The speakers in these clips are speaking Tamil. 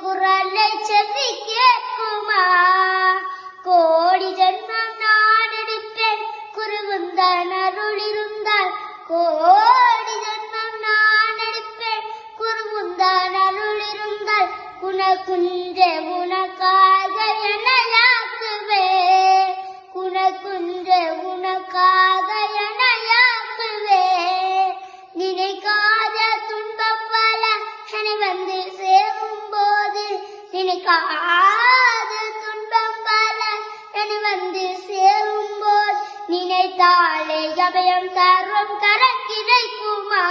குரலை செவி கேட்குமா? கோடி ஜென்மம் நான் எடுப்பேன் குருவுந்தன் அருள் இருந்தால் கோடி ஜென்மம் நான் எடுப்பேன் குருவுந்தன் அருள் இருந்தால் குண குன்றே உனக்காக என நினைக்காத துன்பம் பல என வந்து சேரும் போல் நினைத்தாலே அபயம் தரும் கரம் கிடைக்குமா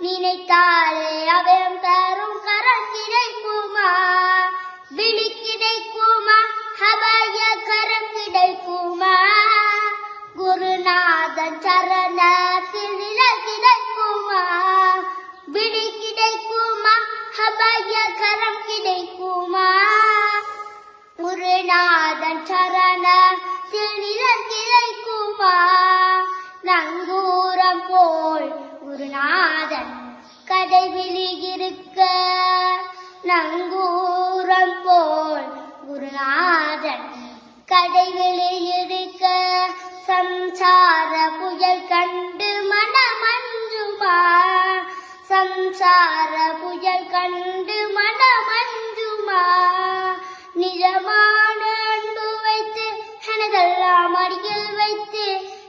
நினைத்தாலே அபயம் தரும் கரம் கிடைக்குமா விழி கிடைக்குமா அபய கரம் கிடைக்குமா குருநாதன் சரணத்தில் நில கிடைக்குமா விழி கிடைக்குமா அபய கரம் நங்கூரம் போல் குருநாதன் கதை விழிகிருக்க நங்கூரம் போல் குருநாதன் கதை வெளியிருக்க சம்சார புயல் கண்டு மனமஞ்சுமா. சம்சார புயல் கண்டு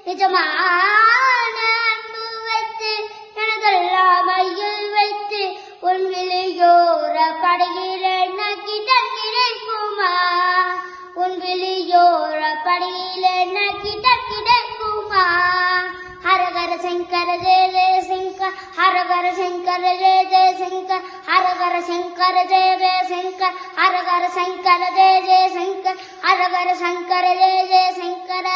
நிஜமான அன்பு வைத்து எனதெல்லாம் அடியில் வைத்து உன் விழியோர படையில் என்ன கிடைக்குமா உன் விழியோர படையில் என்ன கிடைக்குமா ஹரஹர சங்கர ஜெய ஜெய சங்கர் ஹரஹர சங்கர ஜெய ஜெய சங்கர் ஹரஹர சங்கர ஜெய ஜெய சங்கர் ஹரஹர சங்கர ஜெய ஜெய சங்கர் ஹரஹர சங்கர ஜெய ஜெய சங்கர.